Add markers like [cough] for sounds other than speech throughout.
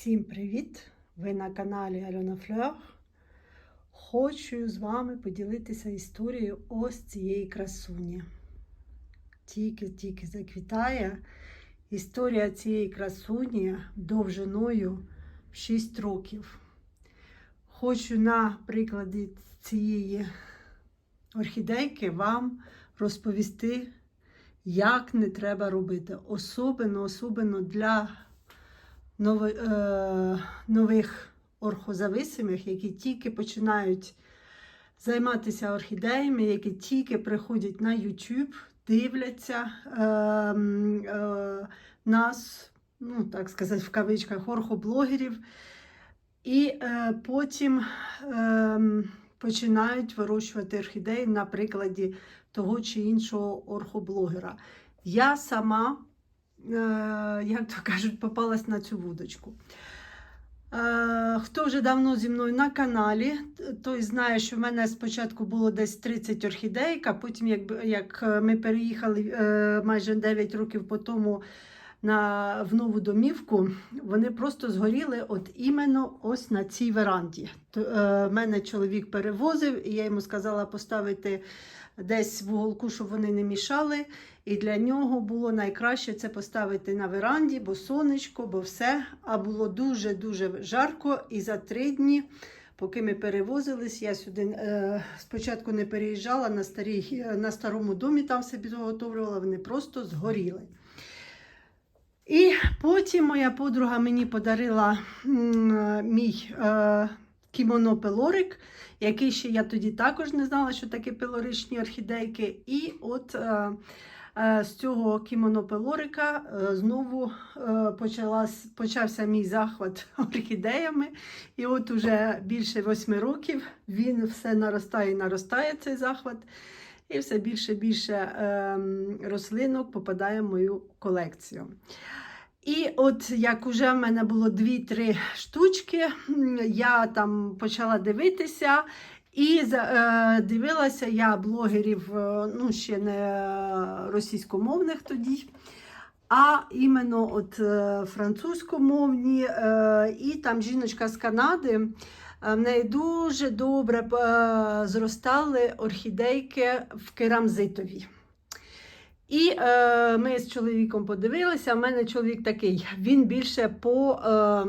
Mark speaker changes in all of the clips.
Speaker 1: Всім привіт! Ви на каналі Альона Флeur. Хочу з вами поділитися історією ось цієї красуні. Тільки-тільки заквітає. Історія цієї красуні довжиною в 6 років. Хочу на прикладі цієї орхідейки вам розповісти, як не треба робити. Особливо, особливо для нових орхозависимих, які тільки починають займатися орхідеями, які тільки приходять на YouTube, дивляться е, е, нас, ну так сказати, в кавичках орхоблогерів, і е, потім е, починають вирощувати орхідеї на прикладі того чи іншого орхоблогера. Я сама е, як то кажуть, попалась на цю вудочку. Е, Хто вже давно зі мною на каналі, той знає, що в мене спочатку було десь 30 орхідейк, а потім, як, як ми переїхали е, майже 9 років по тому на, в нову домівку, вони просто згоріли от іменно ось на цій веранді. То, е, мене чоловік перевозив, і я йому сказала поставити десь в уголку, щоб вони не мішали. І для нього було найкраще це поставити на веранді, бо сонечко, бо все. А було дуже-дуже жарко. І за три дні, поки ми перевозились, я сюди е, спочатку не переїжджала на, старій, на старому домі, там все підготовлювала, вони просто згоріли. І потім моя подруга мені подарила мій е, кімоно пелорик, який ще я тоді також не знала, що таке пелоричні орхідейки. І от е, е, з цього кімоно пелорика е, знову е, почалась, почався мій захват [laughs] орхідеями. І от уже більше восьми років він все наростає і наростає цей захват. І все більше і більше е, рослинок попадає в мою колекцію. І от як уже в мене було 2-3 штучки, я там почала дивитися. І е, дивилася я блогерів, е, ну ще не російськомовних тоді, а іменно от е, французькомовні. Е, і там жіночка з Канади. е, В неї дуже добре зростали орхідейки в керамзитові. І е, ми з чоловіком подивилися. У мене чоловік такий, він більше по, е,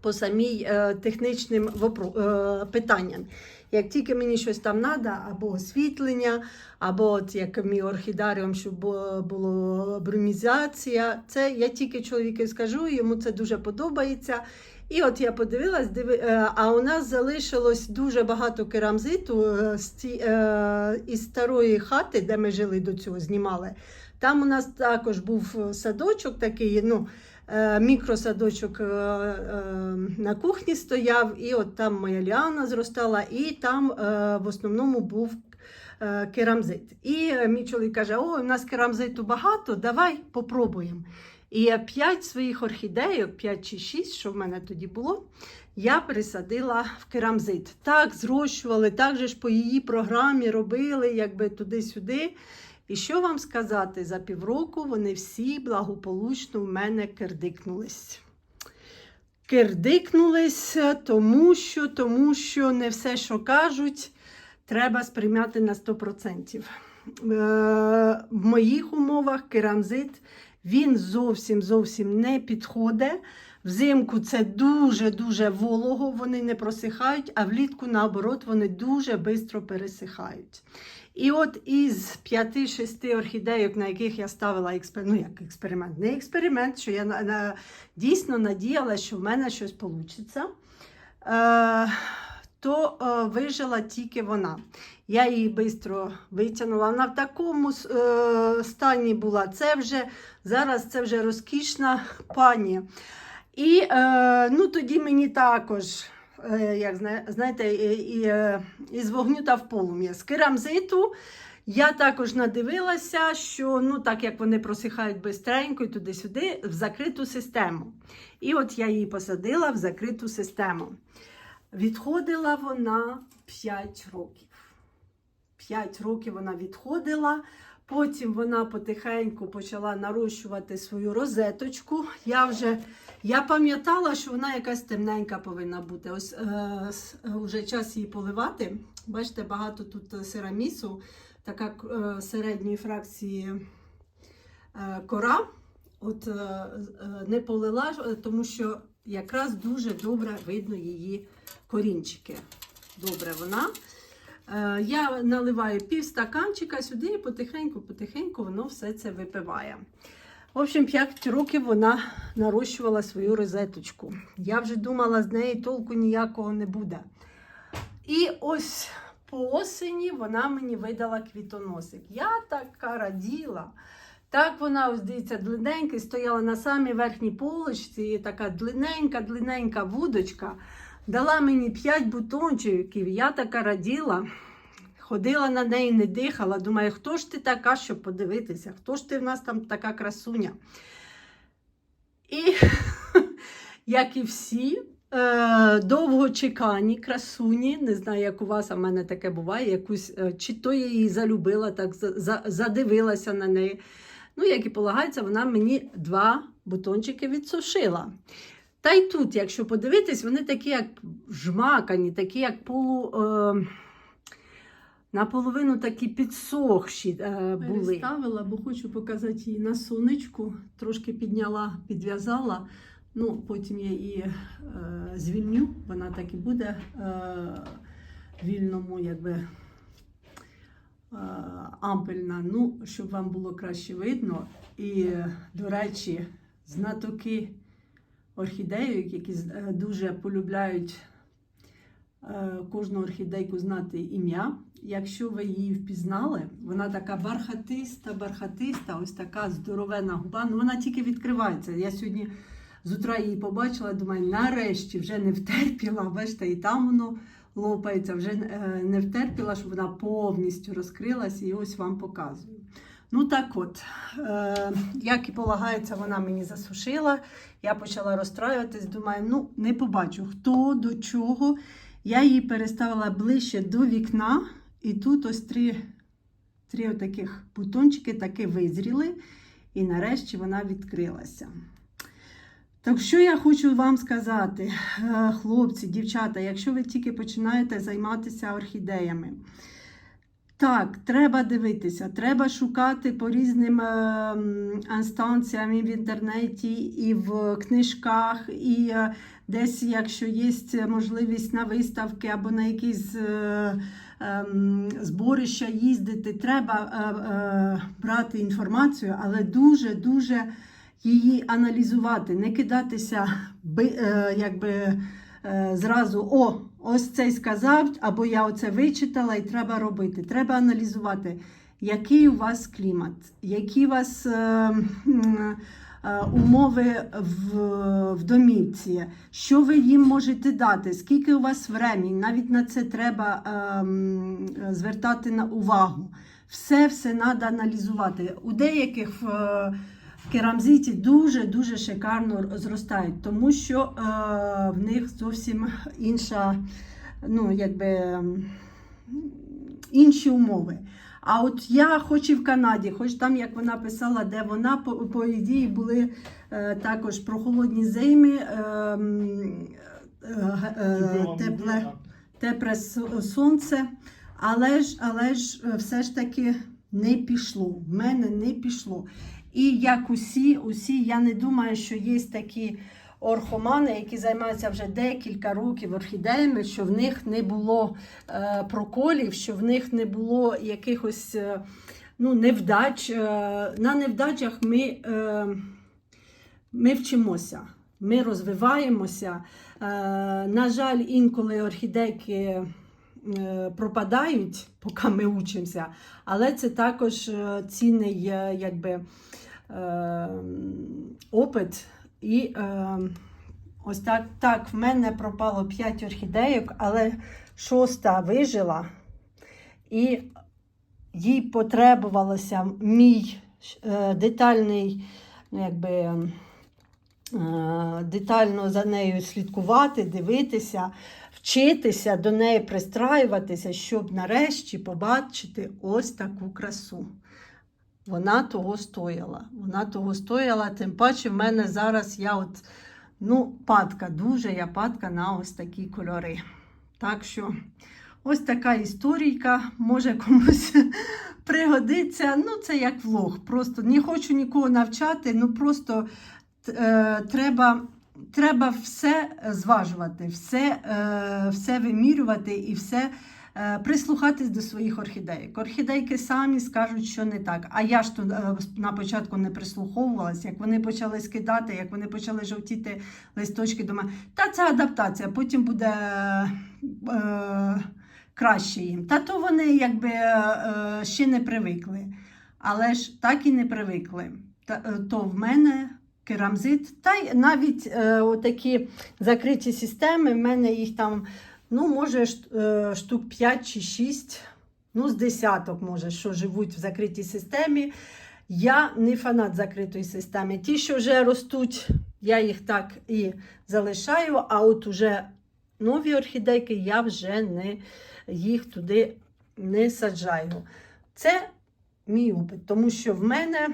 Speaker 1: по самій е, технічним вопро- е, питанням. Як тільки мені щось там треба, або освітлення, або от як мій орхідаріум, щоб було брумізація, це я тільки чоловіку скажу, йому це дуже подобається. І от я подивилась, диви, е, а у нас залишилось дуже багато керамзиту е, з ці, е, із старої хати, де ми жили до цього, знімали. Там у нас також був садочок такий, ну, мікросадочок на кухні стояв, і от там моя ліана зростала, і там в основному був керамзит. І мій чоловік каже: О, у нас керамзиту багато, давай попробуємо. І я п'ять своїх орхідейок, 5 чи 6, що в мене тоді було, я пересадила в керамзит. Так зрощували, так же ж по її програмі робили, якби туди-сюди. І що вам сказати, за півроку вони всі благополучно в мене кердикнулись. Кердикнулись, тому що, тому що не все, що кажуть, треба сприйняти на 100%. Е, в моїх умовах керамзит він зовсім зовсім не підходить. Взимку це дуже-дуже волого, вони не просихають, а влітку, наоборот, вони дуже швидко пересихають. І от із 5-6 орхідейок, на яких я ставила експер... ну, як експеримент, не експеримент, що я на... На... дійсно надіялася, що в мене щось вийде. То е, вижила тільки вона. Я її швидко витягнула. Вона в такому е, стані була. Це вже зараз це вже розкішна пані. І е, ну, тоді мені також, е, як знаєте, е, із вогню та в полум'я. З керамзиту я також надивилася, що ну, так як вони просихають бистренько і туди-сюди, в закриту систему. І от я її посадила в закриту систему. Відходила вона 5 років. 5 років вона відходила. Потім вона потихеньку почала нарощувати свою розеточку. Я вже Я пам'ятала, що вона якась темненька повинна бути. Ось е, вже час її поливати. Бачите, багато тут сирамісу, така е, середньої фракції е, кора. От е, е, не полила, е, тому що якраз дуже добре видно її корінчики. Добре вона. Е, Я наливаю пів стаканчика сюди і потихеньку-потихеньку воно все це випиває. В общем, 5 років вона нарощувала свою розеточку. Я вже думала, з неї толку ніякого не буде. І ось по осені вона мені видала квітоносик. Я така раділа. Так вона, ось дивіться, длинненька, стояла на самій верхній полочці, така длинненька вудочка. Дала мені 5 бутончиків, я така раділа. Ходила на неї, не дихала. Думаю, хто ж ти така, щоб подивитися? Хто ж ти в нас там така красуня? І, [laughs] як і всі, е, довгочекані красуні, не знаю, як у вас, а в мене таке буває, якусь, е, чи то я її залюбила, так за- за- задивилася на неї. Ну, як і полагається, вона мені два бутончики відсушила. Та й тут, якщо подивитись, вони такі, як жмакані, такі, як полу. Е, Наполовину такі підсохші е, були. Переставила, бо хочу показати її на сонечку. Трошки підняла, підв'язала. Ну, потім я її е, звільню. Вона так і буде е, вільному, якби е, ампельна. Ну, щоб вам було краще видно. І, до речі, знатоки орхідеїв, які е, дуже полюбляють е, кожну орхідейку знати ім'я. Якщо ви її впізнали, вона така бархатиста, бархатиста, ось така здоровена губа. Ну вона тільки відкривається. Я сьогодні з утра її побачила, думаю, нарешті вже не втерпіла. Бачите, і там воно лопається, вже е, не втерпіла, щоб вона повністю розкрилась, і ось вам показую. Ну так от, е, як і полагається, вона мені засушила. Я почала розстраюватись, думаю, ну не побачу, хто до чого. Я її переставила ближче до вікна, і тут ось три, три таких бутончики таки визріли, і нарешті вона відкрилася. Так що я хочу вам сказати, е, хлопці, дівчата, якщо ви тільки починаєте займатися орхідеями, так, треба дивитися, треба шукати по різним е, інстанціям і в інтернеті, і в книжках, і е, десь, якщо є можливість на виставки або на якісь е, ем, зборища їздити, треба брати інформацію, але дуже-дуже її аналізувати, не кидатися би- якби, зразу о, ось цей сказав, або я оце вичитала і треба робити. Треба аналізувати, який у вас клімат, які у вас е, е, умови в, в домівці, що ви їм можете дати, скільки у вас времени, навіть на це треба звертати на увагу. Все все треба аналізувати. У деяких е, керамзиті дуже-дуже шикарно зростають, тому що е, в них зовсім інша, ну, якби, інші умови. А от я, хоч і в Канаді, хоч там, як вона писала, де вона, по, по ідеї, були е, також прохолодні зими, е, е, е, тепле, тепле сонце, але ж, але ж е, все ж таки не пішло. В мене не пішло. І як усі, усі, я не думаю, що є такі орхомани, які займаються вже декілька років орхідеями, що в них не було е, проколів, що в них не було якихось е, ну, невдач. Е, на невдачах ми, ми вчимося. Ми розвиваємося. На жаль, інколи орхідейки пропадають, поки ми учимося, але це також е, цінний е, якби, е, опит. І е, ось так, так, в мене пропало 5 орхідейок, але шоста вижила, і їй потребувалося мій е, детальний, ну, якби. е, Детально за нею слідкувати, дивитися, вчитися, до неї пристраюватися, щоб нарешті побачити ось таку красу. Вона того стояла. Вона того стояла, тим паче в мене зараз я от Ну, падка, дуже я падка на ось такі кольори. Так що ось така історійка може комусь [laughs] пригодиться. Ну, це як влог. Просто не хочу нікого навчати, ну просто е, треба. Треба все зважувати, все, е, все вимірювати і все е, прислухатись до своїх орхідейок. Орхідейки самі скажуть, що не так. А я ж е, на початку не прислуховувалась, як вони почали скидати, як вони почали жовтіти листочки до мене. Та це адаптація, потім буде е, краще їм. Та то вони якби е, ще не привикли. Але ж так і не привикли. Е, то в мене керамзит, та й навіть е, отакі закриті системи, в мене їх там, ну, може, е, штук 5 чи 6, ну, з десяток, може, що живуть в закритій системі. Я не фанат закритої системи. Ті, що вже ростуть, я їх так і залишаю, а от уже нові орхідейки я вже не, їх туди не саджаю. Це мій опит, тому що в мене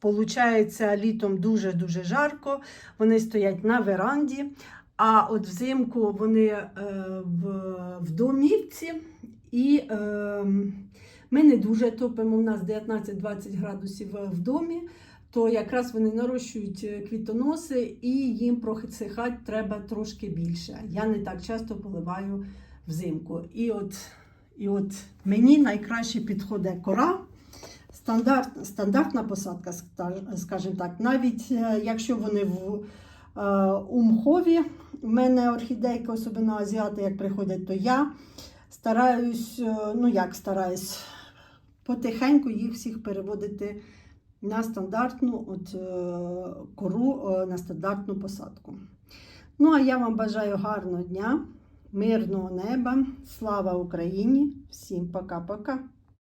Speaker 1: Получається, літом дуже-дуже жарко, вони стоять на веранді, а от взимку вони е, в, в домівці, і е, ми не дуже топимо, у нас 19-20 градусів в домі, то якраз вони нарощують е, квітоноси і їм просихати треба трошки більше. Я не так часто поливаю взимку. І от, і от мені найкраще підходить кора. Стандарт, стандартна посадка, скажімо так. Навіть е, якщо вони в е, у мхові, в мене орхідейки, особливо азіати, як приходять, то я стараюсь, е, ну як стараюсь, потихеньку їх всіх переводити на стандартну от, кору, на стандартну посадку. Ну, а я вам бажаю гарного дня, мирного неба, слава Україні! Всім пока-пока!